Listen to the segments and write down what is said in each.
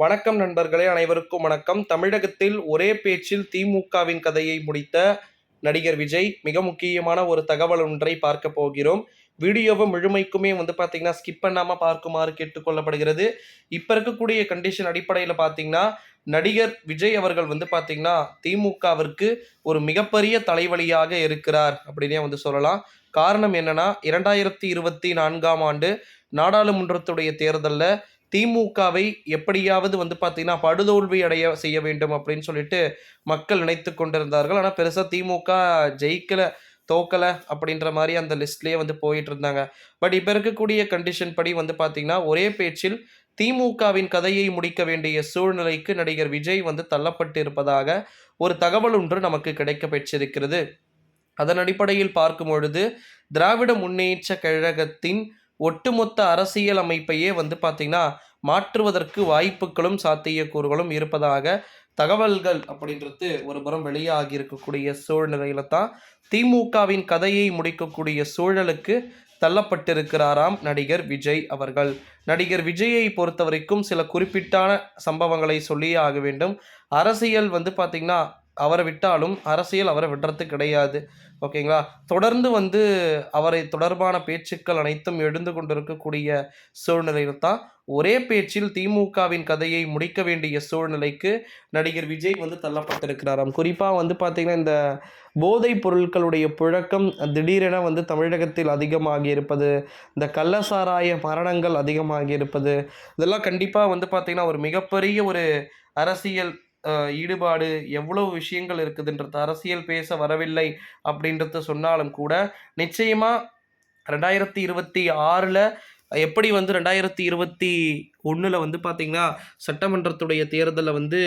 வணக்கம் நண்பர்களே அனைவருக்கும் வணக்கம். தமிழகத்தில் ஒரே பேச்சில் திமுகவின் கதையை முடித்த நடிகர் விஜய் மிக முக்கியமான ஒரு தகவல் ஒன்றை பார்க்க போகிறோம். வீடியோவை முழுமைக்குமே வந்து பார்த்தீங்கன்னா ஸ்கிப் பண்ணாமல் பார்க்குமாறு கேட்டுக்கொள்ளப்படுகிறது இப்போ இருக்கக்கூடிய கண்டிஷன் அடிப்படையில் பார்த்தீங்கன்னா நடிகர் விஜய் அவர்கள் வந்து பார்த்தீங்கன்னா திமுகவிற்கு ஒரு மிகப்பெரிய தலைவலியாக இருக்கிறார் அப்படின்னே வந்து சொல்லலாம். காரணம் என்னன்னா இரண்டாயிரத்தி இருபத்தி நான்காம் ஆண்டு நாடாளுமன்றத்துடைய தேர்தலில் திமுகவை எப்படியாவது வந்து பார்த்தீங்கன்னா படுதோல்வி அடைய செய்ய வேண்டும் அப்படின்னு சொல்லிட்டு மக்கள் நினைத்து கொண்டிருந்தார்கள். ஆனால் பெருசாக திமுக ஜெயிக்கலை தோக்கலை அப்படின்ற மாதிரி அந்த லிஸ்ட்லேயே வந்து போயிட்டு இருந்தாங்க. பட் இப்போ இருக்கக்கூடிய கண்டிஷன் படி வந்து பார்த்திங்கன்னா ஒரே பேச்சில் திமுகவின் கதையை முடிக்க வேண்டிய சூழ்நிலைக்கு நடிகர் விஜய் வந்து தள்ளப்பட்டு இருப்பதாக ஒரு தகவல் ஒன்று நமக்கு கிடைக்க பெற்றிருக்கிறது. அதன் அடிப்படையில் பார்க்கும் பொழுது திராவிட முன்னேற்ற கழகத்தின் ஒட்டுமொத்த அரசியல் அமைப்பையே வந்து பார்த்திங்கன்னா மாற்றுவதற்கு வாய்ப்புகளும் சாத்தியக்கூறுகளும் இருப்பதாக தகவல்கள் அப்படின்றது ஒரு புறம் வெளியாகி இருக்கக்கூடிய சூழ்நிலையில தான் திமுகவின் கதையை முடிக்கக்கூடிய சூழலுக்கு தள்ளப்பட்டிருக்கிறாராம் நடிகர் விஜய் அவர்கள். நடிகர் விஜயை பொறுத்த வரைக்கும் சில குறிப்பிட்டான சம்பவங்களை சொல்லியே ஆக வேண்டும். அரசியல் வந்து பார்த்திங்கன்னா அவரை விட்டாலும் அரசியல் அவரை விடுறது கிடையாது. ஓகேங்களா? தொடர்ந்து வந்து அவரை தொடர்பான பேச்சுக்கள் அனைத்தும் எழுந்து கொண்டிருக்கக்கூடிய சூழ்நிலையில் தான் ஒரே பேச்சில் திமுகவின் கதையை முடிக்க வேண்டிய சூழ்நிலைக்கு நடிகர் விஜய் வந்து தள்ளப்பட்டிருக்கிறாராம். குறிப்பாக வந்து பார்த்திங்கன்னா இந்த போதைப் பொருட்களுடைய புழக்கம் திடீரென வந்து தமிழகத்தில் அதிகமாகி இருப்பது இந்த கள்ளசாராய மரணங்கள் அதிகமாகி இருப்பது இதெல்லாம் கண்டிப்பாக வந்து பார்த்திங்கன்னா ஒரு மிகப்பெரிய ஒரு அரசியல் ஈடுபாடு எவ்வளவு விஷயங்கள் இருக்குதுன்றது அரசியல் பேச வரவில்லை அப்படின்றத சொன்னாலும் கூட நிச்சயமாக ரெண்டாயிரத்தி இருபத்தி ஆறில் எப்படி வந்து ரெண்டாயிரத்தி இருபத்தி ஒன்றில் வந்து பார்த்திங்கன்னா சட்டமன்றத்துடைய தேர்தலில் வந்து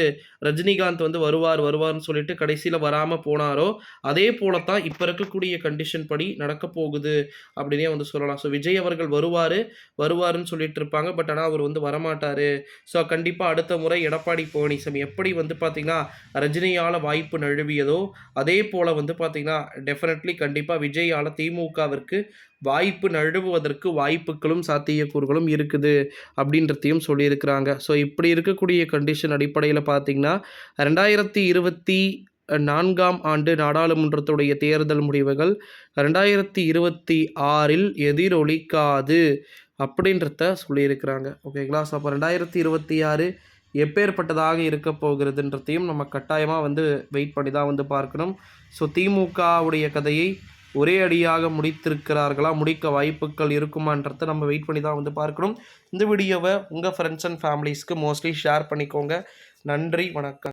ரஜினிகாந்த் வந்து வருவார் வருவார்னு சொல்லிட்டு கடைசியில் வராமல் போனாரோ அதே போல தான் இப்போ இருக்கக்கூடிய கண்டிஷன் படி நடக்க போகுது அப்படின்னே வந்து சொல்லலாம். ஸோ விஜய் அவர்கள் வருவார் வருவாருன்னு சொல்லிட்டு இருப்பாங்க. பட் ஆனால் அவர் வந்து வரமாட்டார். ஸோ கண்டிப்பாக அடுத்த முறை எடப்பாடி பழனிசாமி எப்படி வந்து பார்த்திங்கன்னா ரஜினியால் வாய்ப்பு நழுவியதோ அதே போல் வந்து பார்த்திங்கன்னா டெஃபினெட்லி கண்டிப்பாக விஜயால் திமுகவிற்கு வாய்ப்பு நழுவுவதற்கு வாய்ப்புகளும் சாத்தியக்கூறுகளும் இருக்குது அப்படின்ற பற்றியும் சொல்லியிருக்கிறாங்க. ஸோ இப்படி இருக்கக்கூடிய கண்டிஷன் அடிப்படையில் பார்த்திங்கன்னா ரெண்டாயிரத்தி இருபத்தி நான்காம் ஆண்டு நாடாளுமன்றத்துடைய தேர்தல் முடிவுகள் ரெண்டாயிரத்தி இருபத்தி ஆறில் எதிரொலிக்காது அப்படின்றத சொல்லியிருக்கிறாங்க. ஓகேங்களா ஸோ அப்போ ரெண்டாயிரத்தி இருபத்தி ஆறு எப்பேற்பட்டதாக இருக்க போகிறதுன்றதையும் நம்ம கட்டாயமாக வந்து வெயிட் பண்ணி தான் வந்து பார்க்கணும். ஸோ திமுகவுடைய கதையை ஒரே அடியாக முடித்திருக்கிறார்களா? முடிக்க வாய்ப்புகள் இருக்குமான்றதை நம்ம வெயிட் பண்ணி தான் வந்து பார்க்கணும். இந்த வீடியோவை உங்கள் ஃப்ரெண்ட்ஸ் அண்ட் ஃபேமிலிஸ்க்கு மோஸ்ட்லி ஷேர் பண்ணிக்கோங்க. நன்றி வணக்கம்.